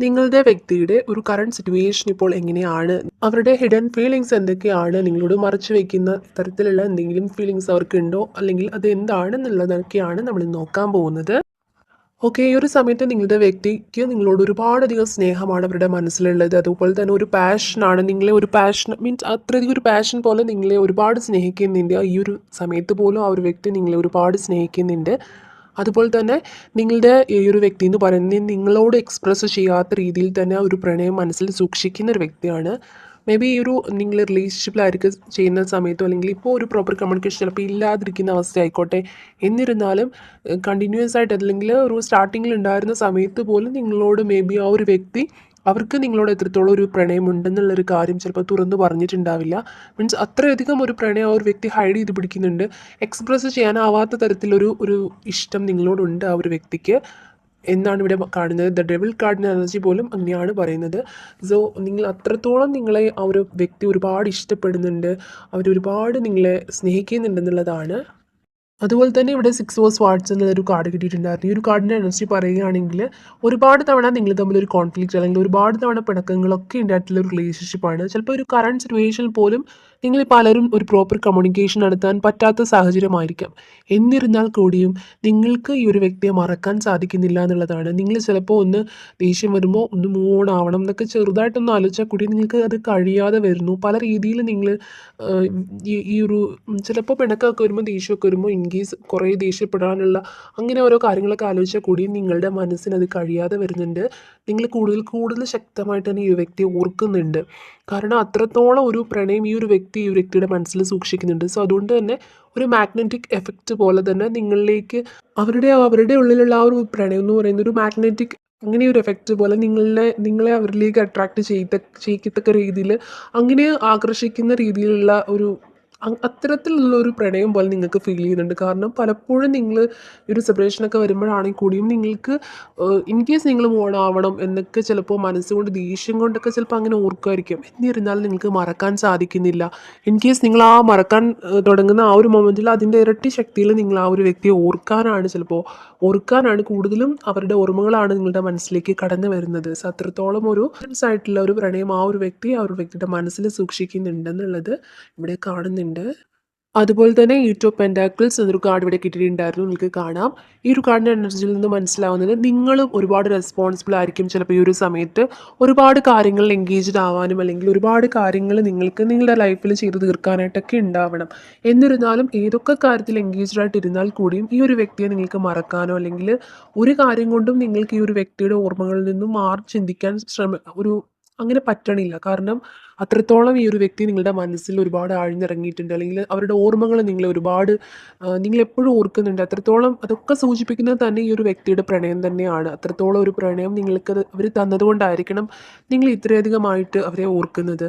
നിങ്ങളുടെ വ്യക്തിയുടെ ഒരു കറണ്ട് സിറ്റുവേഷൻ ഇപ്പോൾ എങ്ങനെയാണ്? അവരുടെ ഹിഡൻ ഫീലിങ്സ് എന്തൊക്കെയാണ്? നിങ്ങളോട് മറച്ചു വെക്കുന്ന തരത്തിലുള്ള എന്തെങ്കിലും ഫീലിങ്സ് അവർക്കുണ്ടോ? അല്ലെങ്കിൽ അത് എന്താണെന്നുള്ളതൊക്കെയാണ് നമ്മൾ നോക്കാൻ പോകുന്നത്. ഓക്കെ ഈ ഒരു സമയത്ത് നിങ്ങളുടെ വ്യക്തിക്ക് നിങ്ങളോട് ഒരുപാടധികം സ്നേഹമാണ് അവരുടെ മനസ്സിലുള്ളത്. അതുപോലെ തന്നെ ഒരു പാഷനാണ് നിങ്ങളെ ഒരു പാഷൻ മീൻസ് അത്രയധികം ഒരു പാഷൻ പോലെ നിങ്ങളെ ഒരുപാട് സ്നേഹിക്കുന്നുണ്ട്. ഈ ഒരു സമയത്ത് പോലും ആ ഒരു വ്യക്തി നിങ്ങളെ ഒരുപാട് സ്നേഹിക്കുന്നുണ്ട്. അതുപോലെ തന്നെ നിങ്ങളുടെ ഈ ഒരു വ്യക്തി എന്ന് പറയുന്നത് നിങ്ങളോട് എക്സ്പ്രസ് ചെയ്യാത്ത രീതിയിൽ തന്നെ ഒരു പ്രണയം മനസ്സിൽ സൂക്ഷിക്കുന്ന ഒരു വ്യക്തിയാണ്. മേ ബി ഈ ഒരു നിങ്ങൾ റിലേഷൻഷിപ്പിലായിരിക്കും ചെയ്യുന്ന സമയത്തോ അല്ലെങ്കിൽ ഇപ്പോൾ ഒരു പ്രോപ്പർ കമ്മ്യൂണിക്കേഷൻ ചിലപ്പോൾ ഇല്ലാതിരിക്കുന്ന അവസ്ഥ ആയിക്കോട്ടെ എന്നിരുന്നാലും കണ്ടിന്യൂസ് ആയിട്ട് അല്ലെങ്കിൽ ഒരു സ്റ്റാർട്ടിങ്ങിൽ ഉണ്ടായിരുന്ന സമയത്ത് പോലും നിങ്ങളോട് മേ ബി ആ ഒരു വ്യക്തി അവർക്ക് നിങ്ങളോട് എത്രത്തോളം ഒരു പ്രണയമുണ്ടെന്നുള്ളൊരു കാര്യം ചിലപ്പോൾ തുറന്നു പറഞ്ഞിട്ടുണ്ടാവില്ല. മീൻസ് അത്രയധികം ഒരു പ്രണയം ആ ഒരു വ്യക്തി ഹൈഡ് ചെയ്ത് പിടിക്കുന്നുണ്ട്. എക്സ്പ്രസ് ചെയ്യാനാവാത്ത തരത്തിലൊരു ഒരു ഇഷ്ടം നിങ്ങളോടുണ്ട് ആ ഒരു വ്യക്തിക്ക്. എന്നാണ് ഇവിടെ കാണുന്നത്. ദ ഡെവിൾ കാർഡിന്റെ എനർജി പോലും അങ്ങനെയാണ് പറയുന്നത്. സോ നിങ്ങൾ അത്രത്തോളം നിങ്ങളെ ആ ഒരു വ്യക്തി ഒരുപാട് ഇഷ്ടപ്പെടുന്നുണ്ട്. അവരൊരുപാട് നിങ്ങളെ സ്നേഹിക്കുന്നുണ്ടെന്നുള്ളതാണ് അതുപോലെ തന്നെ ഇവിടെ സിക്സ് വേഴ്സ് വാട്സ് എന്നൊരു കാർഡ് കിട്ടിയിട്ടുണ്ടായിരുന്നു. ഈ ഒരു കാർഡിന്റെ എനർജി പറയുകയാണെങ്കിൽ ഒരുപാട് തവണ നിങ്ങൾ തമ്മിൽ ഒരു കോൺഫ്ലിക്റ്റ് അല്ലെങ്കിൽ ഒരുപാട് തവണ പിണക്കങ്ങളൊക്കെ ഉണ്ടായിട്ടുള്ള ഒരു റിലേഷൻഷിപ്പാണ് ചിലപ്പോൾ ഒരു കറണ്ട് സിറ്റുവേഷനിൽ പോലും നിങ്ങൾ പലരും ഒരു പ്രോപ്പർ കമ്മ്യൂണിക്കേഷൻ നടത്താൻ പറ്റാത്ത സാഹചര്യമായിരിക്കാം. എന്നിരുന്നാൽ കൂടിയും നിങ്ങൾക്ക് ഈ ഒരു വ്യക്തിയെ മറക്കാൻ സാധിക്കുന്നില്ല എന്നുള്ളതാണ്. നിങ്ങൾ ചിലപ്പോൾ ഒന്ന് ദേഷ്യം വരുമ്പോൾ ഒന്ന് മൂവ് ഓൺ ആവണം എന്നൊക്കെ ചെറുതായിട്ടൊന്ന് ആലോചിച്ചാൽ കൂടി നിങ്ങൾക്ക് അത് കഴിയാതെ വരുന്നു. പല രീതിയിൽ നിങ്ങൾ ഈ ഒരു ചിലപ്പോൾ പിണക്കമൊക്കെ വരുമ്പോൾ ദേഷ്യമൊക്കെ വരുമ്പോൾ കേസ് കുറേ ദേഷ്യപ്പെടാനുള്ള അങ്ങനെ ഓരോ കാര്യങ്ങളൊക്കെ ആലോചിച്ചാൽ കൂടി നിങ്ങളുടെ മനസ്സിന് അത് കഴിയാതെ വരുന്നുണ്ട്. നിങ്ങൾ കൂടുതൽ കൂടുതൽ ശക്തമായിട്ട് തന്നെ ഈ വ്യക്തി ഓർക്കുന്നുണ്ട്. കാരണം അത്രത്തോളം ഒരു പ്രണയം ഈ ഒരു വ്യക്തി ഈ വ്യക്തിയുടെ മനസ്സിൽ സൂക്ഷിക്കുന്നുണ്ട്. സോ അതുകൊണ്ട് തന്നെ ഒരു മാഗ്നറ്റിക് എഫക്റ്റ് പോലെ തന്നെ നിങ്ങളിലേക്ക് അവരുടെ അവരുടെ ഉള്ളിലുള്ള ആ ഒരു പ്രണയം എന്ന് പറയുന്ന ഒരു മാഗ്നറ്റിക് അങ്ങനെ ഒരു എഫക്റ്റ് പോലെ നിങ്ങളെ നിങ്ങളെ അവരിലേക്ക് അട്രാക്റ്റ് ചെയ്ത ചെയ്യിക്കത്തക്ക രീതിയിൽ അങ്ങനെ ആകർഷിക്കുന്ന രീതിയിലുള്ള ഒരു അത്തരത്തിലുള്ള ഒരു പ്രണയം പോലെ നിങ്ങൾക്ക് ഫീൽ ചെയ്യുന്നുണ്ട്. കാരണം പലപ്പോഴും നിങ്ങൾ ഒരു സെപ്പറേഷനൊക്കെ വരുമ്പോഴാണെങ്കിൽ കൂടിയും നിങ്ങൾക്ക് ഇൻ കേസ് നിങ്ങൾ മോണാവണം എന്നൊക്കെ ചിലപ്പോൾ മനസ്സുകൊണ്ട് ദേഷ്യം കൊണ്ടൊക്കെ ചിലപ്പോൾ അങ്ങനെ ഓർക്കുമായിരിക്കും എന്നിരുന്നാലും നിങ്ങൾക്ക് മറക്കാൻ സാധിക്കുന്നില്ല. ഇൻ കേസ് നിങ്ങൾ ആ മറക്കാൻ തുടങ്ങുന്ന ആ ഒരു മൊമെന്റിൽ അതിന്റെ ഇരട്ടി ശക്തിയിൽ നിങ്ങൾ ആ ഒരു വ്യക്തിയെ ഓർക്കാനാണ് ചിലപ്പോൾ ഓർക്കാനാണ് കൂടുതലും അവരുടെ ഓർമ്മകളാണ് നിങ്ങളുടെ മനസ്സിലേക്ക് കടന്നു വരുന്നത്. സോ അത്രത്തോളം ഒരു ആയിട്ടുള്ള ഒരു പ്രണയം ആ ഒരു വ്യക്തി ആ ഒരു വ്യക്തിയുടെ മനസ്സിൽ സൂക്ഷിക്കുന്നുണ്ടെന്നുള്ളത് ഇവിടെ കാണുന്നുണ്ട്. അതുപോലെ തന്നെ യൂട്യൂബ് പെൻഡാക്കിൾസ് എന്നൊരു കാർഡ് ഇവിടെ കിട്ടിയിട്ടുണ്ടായിരുന്നു. നിങ്ങൾക്ക് കാണാം. ഈ ഒരു കാർഡിന്റെ എനർജിയിൽ നിന്ന് മനസ്സിലാവുന്നത് നിങ്ങളും ഒരുപാട് റെസ്പോൺസിബിൾ ആയിരിക്കും ചിലപ്പോൾ ഈ ഒരു സമയത്ത്. ഒരുപാട് കാര്യങ്ങളിൽ എൻഗേജ്ഡ് ആവാനും അല്ലെങ്കിൽ ഒരുപാട് കാര്യങ്ങൾ നിങ്ങൾക്ക് നിങ്ങളുടെ ലൈഫിൽ ചെയ്ത് തീർക്കാനായിട്ടൊക്കെ ഉണ്ടാവണം. എന്നിരുന്നാലും ഏതൊക്കെ കാര്യത്തിൽ എൻഗേജ്ഡ് ആയിട്ട് ഇരുന്നാൽ കൂടിയും ഈ ഒരു വ്യക്തിയെ നിങ്ങൾക്ക് മറക്കാനോ അല്ലെങ്കിൽ ഒരു കാര്യം കൊണ്ടും നിങ്ങൾക്ക് ഈ ഒരു വ്യക്തിയുടെ ഓർമ്മകളിൽ നിന്നും മാറി ചിന്തിക്കാൻ ശ്രമ ഒരു അങ്ങനെ പറ്റണില്ല. കാരണം അത്രത്തോളം ഈ ഒരു വ്യക്തി നിങ്ങളുടെ മനസ്സിൽ ഒരുപാട് ആഴ്ന്നിറങ്ങിയിട്ടുണ്ട്. അല്ലെങ്കിൽ അവരുടെ ഓർമ്മകൾ നിങ്ങൾ ഒരുപാട് നിങ്ങൾ എപ്പോഴും ഓർക്കുന്നുണ്ട്. അത്രത്തോളം അതൊക്കെ സൂചിപ്പിക്കുന്നത് തന്നെ ഈ ഒരു വ്യക്തിയുടെ പ്രണയം തന്നെയാണ്. അത്രത്തോളം ഒരു പ്രണയം നിങ്ങൾക്ക് അവർ തന്നതുകൊണ്ടായിരിക്കണം നിങ്ങൾ ഇത്രയധികമായിട്ട് അവരെ ഓർക്കുന്നത്.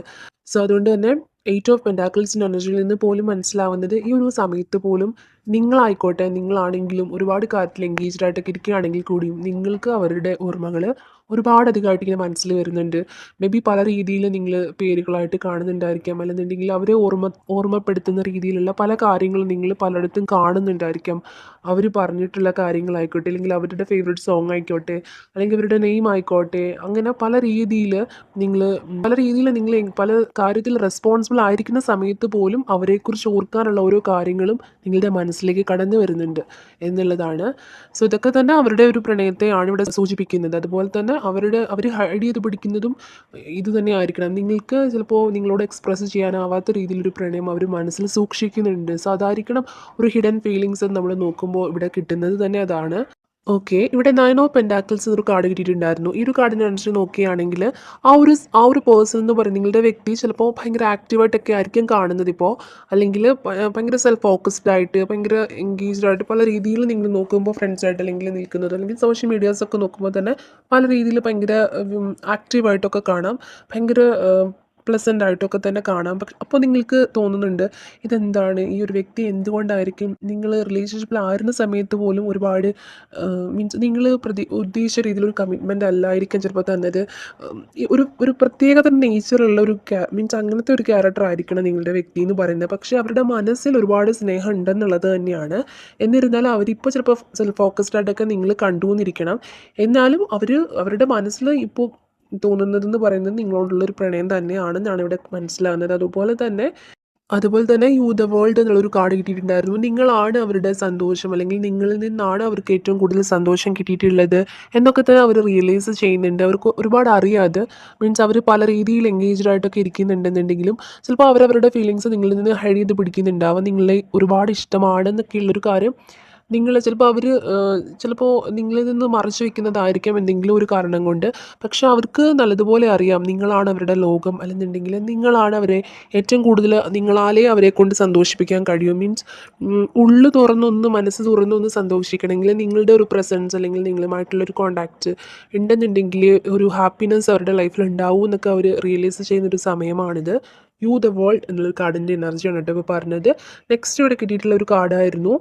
സോ അതുകൊണ്ട് തന്നെ എയ്റ്റ് ഓഫ് പെൻഡാക്കിൾസിന്റെ എനർജിയിൽ നിന്ന് പോലും മനസ്സിലാവുന്നത് ഈ ഒരു സമയത്ത് പോലും നിങ്ങളായിക്കോട്ടെ. നിങ്ങളാണെങ്കിലും ഒരുപാട് കാര്യത്തിൽ എൻഗേജ്ഡ് ആയിട്ടൊക്കെ ഇരിക്കുകയാണെങ്കിൽ കൂടിയും നിങ്ങൾക്ക് അവരുടെ ഓർമ്മകൾ ഒരുപാട് അധികമായിട്ട് ഇങ്ങനെ മനസ്സിൽ വരുന്നുണ്ട്. മേ ബി പല രീതിയിൽ നിങ്ങൾ പേരുകളായിട്ട് കാണുന്നുണ്ടായിരിക്കാം. അല്ലെന്നുണ്ടെങ്കിൽ അവരെ ഓർമ്മ ഓർമ്മപ്പെടുത്തുന്ന രീതിയിലുള്ള പല കാര്യങ്ങളും നിങ്ങൾ പലയിടത്തും കാണുന്നുണ്ടായിരിക്കാം. അവർ പറഞ്ഞിട്ടുള്ള കാര്യങ്ങളായിക്കോട്ടെ അല്ലെങ്കിൽ അവരുടെ ഫേവറേറ്റ് സോങ് ആയിക്കോട്ടെ അല്ലെങ്കിൽ അവരുടെ നെയിം ആയിക്കോട്ടെ അങ്ങനെ പല രീതിയിൽ നിങ്ങൾ പല രീതിയിൽ നിങ്ങൾ പല കാര്യത്തിൽ റെസ്പോൺസിബിൾ ആയിരിക്കുന്ന സമയത്ത് പോലും അവരെക്കുറിച്ച് ഓർക്കാനുള്ള ഓരോ കാര്യങ്ങളും നിങ്ങളുടെ മനസ്സിലേക്ക് കടന്നു വരുന്നുണ്ട് എന്നുള്ളതാണ്. സോ ഇതൊക്കെ തന്നെ അവരുടെ ഒരു പ്രണയത്തെയാണ് ഇവിടെ സൂചിപ്പിക്കുന്നത്. അതുപോലെ തന്നെ അവരുടെ അവർ ഹൈഡ് ചെയ്ത് പിടിക്കുന്നതും ഇത് തന്നെ ആയിരിക്കണം നിങ്ങൾക്ക് ചിലപ്പോൾ നിങ്ങളോട് എക്സ്പ്രസ് ചെയ്യാനാവാത്ത രീതിയിലൊരു പ്രണയം അവർ മനസ്സിൽ സൂക്ഷിക്കുന്നുണ്ട്. സോ അതായിരിക്കണം ഒരു ഹിഡൻ ഫീലിങ്സ് നമ്മൾ നോക്കുമ്പോൾ ഇവിടെ കിട്ടുന്നത് തന്നെ അതാണ്. ഓക്കെ ഇവിടെ നയൻ ഓഫ് പെൻഡാക്കിൾസ് ഒരു കാർഡ് കിട്ടിയിട്ടുണ്ടായിരുന്നു. ഈ ഒരു കാർഡിനെ അനുസരിച്ച് നോക്കുകയാണെങ്കിൽ ആ ഒരു ആ ഒരു പേഴ്സൺ എന്ന് പറയുന്നത് നിങ്ങളുടെ വ്യക്തി ചിലപ്പോൾ ഭയങ്കര ആക്റ്റീവായിട്ടൊക്കെ ആയിരിക്കും കാണുന്നത് ഇപ്പോൾ അല്ലെങ്കിൽ ഭയങ്കര സെൽഫ് ഫോക്കസ്ഡ് ആയിട്ട് ഭയങ്കര എൻഗേജ്ഡ് ആയിട്ട് പല രീതിയിൽ നിങ്ങൾ നോക്കുമ്പോൾ ഫ്രണ്ട്സായിട്ട് അല്ലെങ്കിൽ നിൽക്കുന്നത് അല്ലെങ്കിൽ സോഷ്യൽ മീഡിയാസൊക്കെ നോക്കുമ്പോൾ തന്നെ പല രീതിയിൽ ഭയങ്കര ആക്റ്റീവായിട്ടൊക്കെ കാണാം. ഭയങ്കര പ്ലസന്റ് ആയിട്ടൊക്കെ തന്നെ കാണാം. പക്ഷെ അപ്പോൾ നിങ്ങൾക്ക് തോന്നുന്നുണ്ട് ഇതെന്താണ്? ഈ ഒരു വ്യക്തി എന്തുകൊണ്ടായിരിക്കും നിങ്ങൾ റിലേഷൻഷിപ്പിൽ ആയിരുന്ന സമയത്ത് പോലും ഒരുപാട് മീൻസ് നിങ്ങൾ പ്രതി ഉദ്ദേശിച്ച രീതിയിലൊരു കമ്മിറ്റ്മെന്റ് അല്ലായിരിക്കും ചിലപ്പോൾ തന്നത്. ഒരു ഒരു പ്രത്യേക തന്നെ നേച്ചറുള്ള ഒരു മീൻസ് അങ്ങനത്തെ ഒരു ക്യാരക്ടർ ആയിരിക്കണം നിങ്ങളുടെ വ്യക്തി എന്ന് പറയുന്നത്. പക്ഷേ അവരുടെ മനസ്സിൽ ഒരുപാട് സ്നേഹം ഉണ്ടെന്നുള്ളത് തന്നെയാണ്. എന്നിരുന്നാലും അവരിപ്പോൾ ചിലപ്പോൾ സെൽഫ് ഫോക്കസ്ഡ് ആയിട്ടൊക്കെ നിങ്ങൾ കണ്ടുവന്നിരിക്കണം. എന്നാലും അവർ അവരുടെ മനസ്സിൽ ഇപ്പോൾ തോന്നുന്നതെന്ന് പറയുന്നത് നിങ്ങളോടുള്ള ഒരു പ്രണയം തന്നെയാണെന്നാണ് ഇവിടെ മനസ്സിലാകുന്നത്. അതുപോലെ തന്നെ അതുപോലെ തന്നെ യു ദ വേൾഡ് എന്നുള്ളൊരു കാർഡ് കിട്ടിയിട്ടുണ്ടായിരുന്നു. നിങ്ങളാണ് അവരുടെ സന്തോഷം അല്ലെങ്കിൽ നിങ്ങളിൽ നിന്നാണ് അവർക്ക് ഏറ്റവും കൂടുതൽ സന്തോഷം കിട്ടിയിട്ടുള്ളത് എന്നൊക്കെ തന്നെ അവർ റിയലൈസ് ചെയ്യുന്നുണ്ട്. അവർക്ക് ഒരുപാട് അറിയാതെ. മീൻസ് അവർ പല രീതിയിൽ എൻഗേജ്ഡ് ആയിട്ടൊക്കെ ഇരിക്കുന്നുണ്ടെന്നുണ്ടെങ്കിലും ചിലപ്പോൾ അവരവരുടെ ഫീലിങ്സ് നിങ്ങളിൽ നിന്ന് ഹൈഡ് ചെയ്ത് പിടിക്കുന്നുണ്ടാവും. നിങ്ങളെ ഒരുപാട് ഇഷ്ടമാണെന്നൊക്കെയുള്ളൊരു കാര്യം നിങ്ങൾ ചിലപ്പോൾ അവർ ചിലപ്പോൾ നിങ്ങളിൽ നിന്ന് മറച്ചു വെക്കുന്നതായിരിക്കാം എന്തെങ്കിലും ഒരു കാരണം കൊണ്ട്. പക്ഷെ അവർക്ക് നല്ലതുപോലെ അറിയാം നിങ്ങളാണ് അവരുടെ ലോകം അല്ലെന്നുണ്ടെങ്കിൽ നിങ്ങളാണ് അവരെ ഏറ്റവും കൂടുതൽ നിങ്ങളാലേ അവരെ കൊണ്ട് സന്തോഷിപ്പിക്കാൻ കഴിയും. മീൻസ് ഉള്ളു തുറന്നൊന്ന് മനസ്സ് തുറന്നൊന്ന് സന്തോഷിക്കണമെങ്കിൽ നിങ്ങളുടെ ഒരു പ്രസൻസ് അല്ലെങ്കിൽ നിങ്ങളുമായിട്ടുള്ള ഒരു കോണ്ടാക്റ്റ് ഉണ്ടെന്നുണ്ടെങ്കിൽ ഒരു ഹാപ്പിനെസ് അവരുടെ ലൈഫിൽ ഉണ്ടാവും എന്നൊക്കെ അവർ റിയലൈസ് ചെയ്യുന്നൊരു സമയമാണിത്. യു ദ വേൾഡ് എന്നുള്ള കാർഡിന്റെ എനർജിയാണ് കേട്ടോ ഇപ്പോൾ പറഞ്ഞത്. നെക്സ്റ്റ് ഇവിടെ കിട്ടിയിട്ടുള്ള ഒരു കാർഡായിരുന്നു.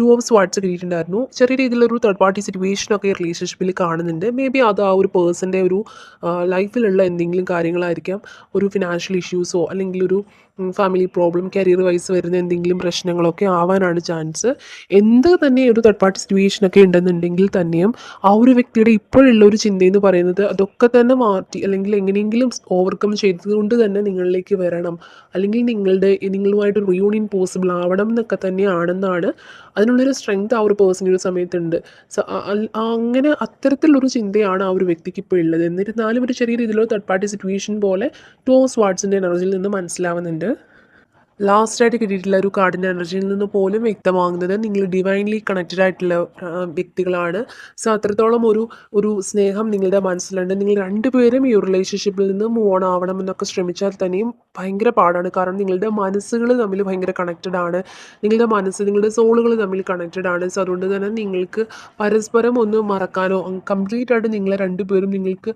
ടു ഓഫ് സ്വാട്സ് കിട്ടിയിട്ടുണ്ടായിരുന്നു ചെറിയ രീതിയിലൊരു തേർഡ് പാർട്ടി സിറ്റുവേഷനൊക്കെ റിലേഷൻഷിപ്പിൽ കാണുന്നുണ്ട്. മേ ബി അത് ആ ഒരു പേഴ്സന്റെ ഒരു ലൈഫിലുള്ള എന്തെങ്കിലും കാര്യങ്ങളായിരിക്കാം. ഒരു ഫിനാൻഷ്യൽ ഇഷ്യൂസോ അല്ലെങ്കിൽ ഒരു ഫാമിലി പ്രോബ്ലം കരിയർ വൈസ് വരുന്ന എന്തെങ്കിലും പ്രശ്നങ്ങളൊക്കെ ആവാനാണ് ചാൻസ് എന്ത് തന്നെ ഒരു തേർഡ് പാർട്ടി സിറ്റുവേഷനൊക്കെ ഉണ്ടെന്നുണ്ടെങ്കിൽ തന്നെയും ആ ഒരു വ്യക്തിയുടെ ഇപ്പോഴുള്ള ഒരു ചിന്തയെന്ന് പറയുന്നത് അതൊക്കെ തന്നെ മാറ്റി അല്ലെങ്കിൽ എങ്ങനെയെങ്കിലും ഓവർകം ചെയ്തുകൊണ്ട് തന്നെ നിങ്ങളിലേക്ക് വരണം. അല്ലെങ്കിൽ നിങ്ങളുടെ നിങ്ങളുമായിട്ട് റിയൂണിയൻ പോസിബിൾ ആവണം എന്നൊക്കെ തന്നെയാണെന്നാണ് അതിനുള്ളൊരു സ്ട്രെങ്ത് ആ ഒരു പേഴ്സണിൽ ഒരു സമയത്തുണ്ട്. സോ അങ്ങനെ അത്തരത്തിലുള്ളൊരു ചിന്തയാണ് ആ ഒരു വ്യക്തിക്ക് ഇപ്പോൾ ഉള്ളത് എന്നിരുന്നാലും ഒരു ചെറിയ രീതിയിലുള്ള തേർഡ് പാർട്ടി സിറ്റുവേഷൻ പോലെ ടു വാട്സിന്റെ എനർജിയിൽ നിന്ന് മനസ്സിലാവുന്നുണ്ട്. ലാസ്റ്റായിട്ട് കിട്ടിയിട്ടുള്ള ഒരു കാർഡിന്റെ എനർജിയിൽ നിന്ന് പോലും വ്യക്തമാകുന്നത് നിങ്ങൾ ഡിവൈൻലി കണക്റ്റഡ് ആയിട്ടുള്ള വ്യക്തികളാണ്. സോ അത്രത്തോളം ഒരു ഒരു സ്നേഹം നിങ്ങളുടെ മനസ്സിലുണ്ട്. നിങ്ങൾ രണ്ടുപേരും ഈ റിലേഷൻഷിപ്പിൽ നിന്ന് മൂവ് ഓൺ ആവണം എന്നൊക്കെ ശ്രമിച്ചാൽ തന്നെയും ഭയങ്കര പാടാണ്. കാരണം നിങ്ങളുടെ മനസ്സുകൾ തമ്മിൽ ഭയങ്കര കണക്റ്റഡ് ആണ്. നിങ്ങളുടെ മനസ്സ് നിങ്ങളുടെ സോളുകൾ തമ്മിൽ കണക്റ്റഡ് ആണ്. സോ അതുകൊണ്ട് തന്നെ നിങ്ങൾക്ക് പരസ്പരം ഒന്ന് മറക്കാനോ കംപ്ലീറ്റ് ആയിട്ട് നിങ്ങളെ രണ്ടുപേരും നിങ്ങൾക്ക്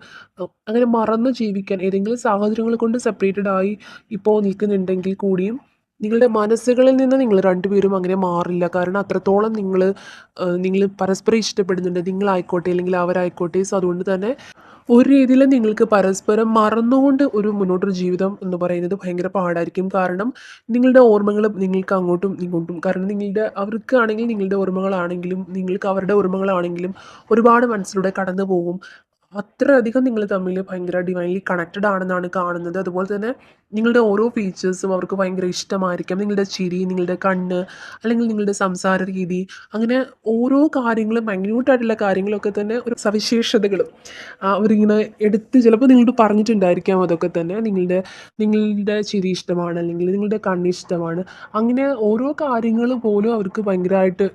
അങ്ങനെ മറന്ന് ജീവിക്കാൻ ഏതെങ്കിലും സാഹചര്യങ്ങൾ കൊണ്ട് സെപ്പറേറ്റഡ് ആയി ഇപ്പോൾ നിൽക്കുന്നുണ്ടെങ്കിൽ കൂടിയും നിങ്ങളുടെ മനസ്സുകളിൽ നിന്ന് നിങ്ങൾ രണ്ടുപേരും അങ്ങനെ മാറില്ല. കാരണം അത്രത്തോളം നിങ്ങൾ നിങ്ങൾ പരസ്പരം ഇഷ്ടപ്പെടുന്നുണ്ട്. നിങ്ങളായിക്കോട്ടെ അല്ലെങ്കിൽ അവരായിക്കോട്ടെ. സോ അതുകൊണ്ട് തന്നെ ഒരു രീതിയിൽ നിങ്ങൾക്ക് പരസ്പരം മറന്നുകൊണ്ട് ഒരു മുന്നോട്ടൊരു ജീവിതം എന്ന് പറയുന്നത് ഭയങ്കര പാടായിരിക്കും. കാരണം നിങ്ങളുടെ ഓർമ്മകൾ നിങ്ങൾക്ക് അങ്ങോട്ടും ഇങ്ങോട്ടും കാരണം നിങ്ങളുടെ അവർക്കാണെങ്കിൽ നിങ്ങളുടെ ഓർമ്മകളാണെങ്കിലും നിങ്ങൾക്ക് അവരുടെ ഓർമ്മകളാണെങ്കിലും ഒരുപാട് മനസ്സിലൂടെ കടന്നു പോകും. അത്രയധികം നിങ്ങൾ തമ്മിൽ ഭയങ്കര ഡിവൈൻലി കണക്റ്റഡ് ആണെന്നാണ് കാണുന്നത്. അതുപോലെ തന്നെ നിങ്ങളുടെ ഓരോ ഫീച്ചേഴ്സും അവർക്ക് ഭയങ്കര ഇഷ്ടമായിരിക്കാം. നിങ്ങളുടെ ചിരി നിങ്ങളുടെ കണ്ണ് അല്ലെങ്കിൽ നിങ്ങളുടെ സംസാര രീതി അങ്ങനെ ഓരോ കാര്യങ്ങളും മൈന്യൂട്ടായിട്ടുള്ള കാര്യങ്ങളൊക്കെ തന്നെ ഒരു സവിശേഷതകളും അവരിങ്ങനെ എടുത്ത് ചിലപ്പോൾ നിങ്ങളോട് പറഞ്ഞിട്ടുണ്ടായിരിക്കാം അതൊക്കെ തന്നെ. നിങ്ങളുടെ നിങ്ങളുടെ ചിരി ഇഷ്ടമാണ് അല്ലെങ്കിൽ നിങ്ങളുടെ കണ്ണ് ഇഷ്ടമാണ്. അങ്ങനെ ഓരോ കാര്യങ്ങൾ പോലും അവർക്ക് ഭയങ്കരമായിട്ട്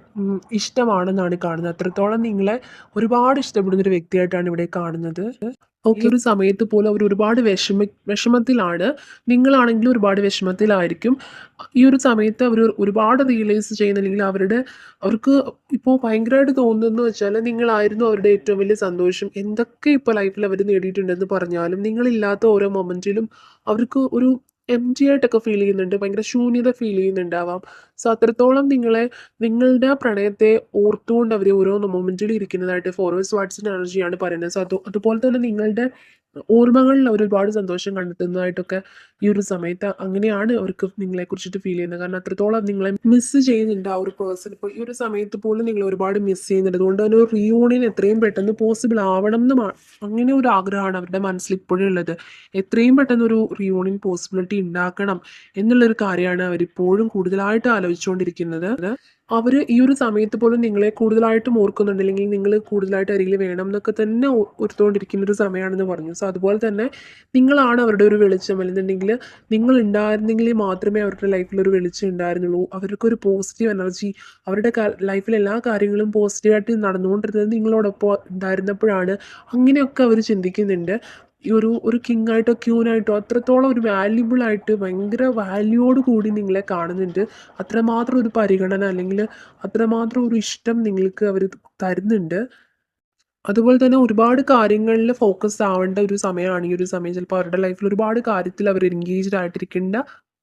ഇഷ്ടമാണെന്നാണ് കാണുന്നത്. അത്രത്തോളം നിങ്ങളെ ഒരുപാട് ഇഷ്ടപ്പെടുന്ന ഒരു വ്യക്തിയായിട്ടാണ് ഇവിടെ കാണുന്നത്. ഓക്കെ ഒരു സമയത്ത് പോലും അവർ ഒരുപാട് വിഷമ വിഷമത്തിലാണ്. നിങ്ങളാണെങ്കിലും ഒരുപാട് വിഷമത്തിലായിരിക്കും. ഈ ഒരു സമയത്ത് അവർ ഒരുപാട് റിയലൈസ് ചെയ്യുന്ന അല്ലെങ്കിൽ അവരുടെ അവർക്ക് ഇപ്പോൾ ഭയങ്കരമായിട്ട് തോന്നുന്നു വെച്ചാൽ നിങ്ങളായിരുന്നു അവരുടെ ഏറ്റവും വലിയ സന്തോഷം. എന്തൊക്കെ ഇപ്പോൾ ലൈഫിൽ അവർ നേടിയിട്ടുണ്ടെന്ന് പറഞ്ഞാലും നിങ്ങളില്ലാത്ത ഓരോ മൊമെന്റിലും അവർക്ക് ഒരു എം ജി ആയിട്ടൊക്കെ ഫീൽ ചെയ്യുന്നുണ്ട്. ഭയങ്കര ശൂന്യത ഫീൽ ചെയ്യുന്നുണ്ടാവാം. സോ അത്രത്തോളം നിങ്ങളെ നിങ്ങളുടെ പ്രണയത്തെ ഓർത്തുകൊണ്ട് അവർ ഓരോന്ന് മൊമെന്റിൽ ഇരിക്കുന്നതായിട്ട് ഫോർവേഡ് വാട്സിന്റെ എനർജിയാണ് പറയുന്നത്. സോ അത് അതുപോലെ തന്നെ നിങ്ങളുടെ ഓർമ്മകളിൽ ഒരുപാട് സന്തോഷം കണ്ടെത്തുന്നതായിട്ടൊക്കെ ഈ ഒരു സമയത്ത് അങ്ങനെയാണ് അവർക്ക് നിങ്ങളെ കുറിച്ചിട്ട് ഫീൽ ചെയ്യുന്നത്. കാരണം അത്രത്തോളം നിങ്ങളെ മിസ് ചെയ്യുന്നുണ്ട് ആ ഒരു പേഴ്സൺ ഇപ്പോൾ ഈ ഒരു സമയത്ത് പോലും നിങ്ങൾ ഒരുപാട് മിസ് ചെയ്യുന്നുണ്ട്. അതുകൊണ്ട് തന്നെ ഒരു റീയൂണിയൻ എത്രയും പെട്ടെന്ന് പോസിബിൾ ആവണം എന്ന് അങ്ങനെ ഒരു ആഗ്രഹമാണ് അവരുടെ മനസ്സിൽ ഇപ്പോഴും ഉള്ളത്. എത്രയും പെട്ടെന്ന് ഒരു റീയൂണിയൻ പോസിബിലിറ്റി ഉണ്ടാക്കണം എന്നുള്ളൊരു കാര്യമാണ് അവരിപ്പോഴും കൂടുതലായിട്ട് ആലോചിച്ചുകൊണ്ടിരിക്കുന്നത്. അവർ ഈ ഒരു സമയത്ത് പോലും നിങ്ങളെ കൂടുതലായിട്ടും ഓർക്കുന്നുണ്ട്. അല്ലെങ്കിൽ നിങ്ങൾ കൂടുതലായിട്ട് അരികിൽ വേണം എന്നൊക്കെ തന്നെ ഓർത്തുകൊണ്ടിരിക്കുന്ന ഒരു സമയമാണെന്ന് പറഞ്ഞു. സോ അതുപോലെ തന്നെ നിങ്ങളാണ് അവരുടെ ഒരു വെളിച്ചം. അല്ലെന്നുണ്ടെങ്കിൽ നിങ്ങൾ ഉണ്ടായിരുന്നെങ്കിൽ മാത്രമേ അവരുടെ ലൈഫിൽ ഒരു വെളിച്ചം ഉണ്ടായിരുന്നുള്ളൂ. അവർക്കൊരു പോസിറ്റീവ് എനർജി അവരുടെ ലൈഫിൽ എല്ലാ കാര്യങ്ങളും പോസിറ്റീവായിട്ട് നടന്നുകൊണ്ടിരുന്നത് നിങ്ങളോടൊപ്പം ഉണ്ടായിരുന്നപ്പോഴാണ്. അങ്ങനെയൊക്കെ അവർ ചിന്തിക്കുന്നുണ്ട്. ഈ ഒരു ഒരു കിങ് ആയിട്ടോ ക്യൂനായിട്ടോ അത്രത്തോളം ഒരു വാല്യുബിൾ ആയിട്ട് ഭയങ്കര വാല്യൂയോട് കൂടി നിങ്ങളെ കാണുന്നുണ്ട് അത്രമാത്രം ഒരു പരിഗണന അല്ലെങ്കിൽ അത്രമാത്രം ഒരു ഇഷ്ടം നിങ്ങൾക്ക് അവർ തരുന്നുണ്ട് അതുപോലെ തന്നെ ഒരുപാട് കാര്യങ്ങളിൽ ഫോക്കസ് ആവേണ്ട ഒരു സമയമാണ് ഈ ഒരു സമയം. ചിലപ്പോൾ അവരുടെ ലൈഫിൽ ഒരുപാട് കാര്യത്തിൽ അവർ എൻഗേജ്ഡ് ആയിട്ടിരിക്കേണ്ട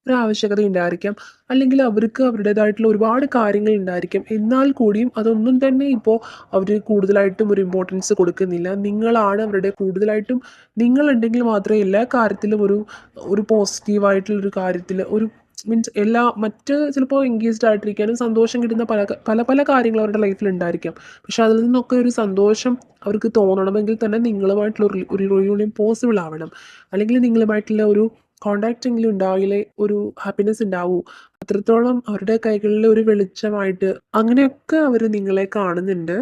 ഒരു ആവശ്യകത ഉണ്ടായിരിക്കാം. അല്ലെങ്കിൽ അവർക്ക് അവരുടേതായിട്ടുള്ള ഒരുപാട് കാര്യങ്ങൾ ഉണ്ടായിരിക്കും. എന്നാൽ കൂടിയും അതൊന്നും തന്നെ ഇപ്പോൾ അവർ കൂടുതലായിട്ടും ഒരു ഇമ്പോർട്ടൻസ് കൊടുക്കുന്നില്ല. നിങ്ങളാണ് അവരുടെ കൂടുതലായിട്ടും നിങ്ങളുണ്ടെങ്കിൽ മാത്രമേ എല്ലാ കാര്യത്തിലും ഒരു ഒരു പോസിറ്റീവായിട്ടുള്ളൊരു കാര്യത്തിൽ ഒരു മീൻസ് എല്ലാ മറ്റ് ചിലപ്പോൾ എൻഗേജ്ഡ് ആയിട്ടിരിക്കാനും സന്തോഷം കിട്ടുന്ന പല പല പല കാര്യങ്ങൾ അവരുടെ ലൈഫിൽ ഉണ്ടായിരിക്കാം. പക്ഷെ അതിൽ നിന്നൊക്കെ ഒരു സന്തോഷം അവർക്ക് തോന്നണമെങ്കിൽ തന്നെ നിങ്ങളുമായിട്ടുള്ള ഒരു ഒരു പോസിബിൾ ആവണം. അല്ലെങ്കിൽ നിങ്ങളുമായിട്ടുള്ള ഒരു കോൺടാക്റ്റ് എങ്കിലും ഉണ്ടാവില്ലേ ഒരു ഹാപ്പിനെസ് ഉണ്ടാവൂ. അത്രത്തോളം അവരുടെ കൈകളിൽ ഒരു വെളിച്ചമായിട്ട് അങ്ങനെയൊക്കെ അവർ നിങ്ങളെ കാണുന്നുണ്ട്.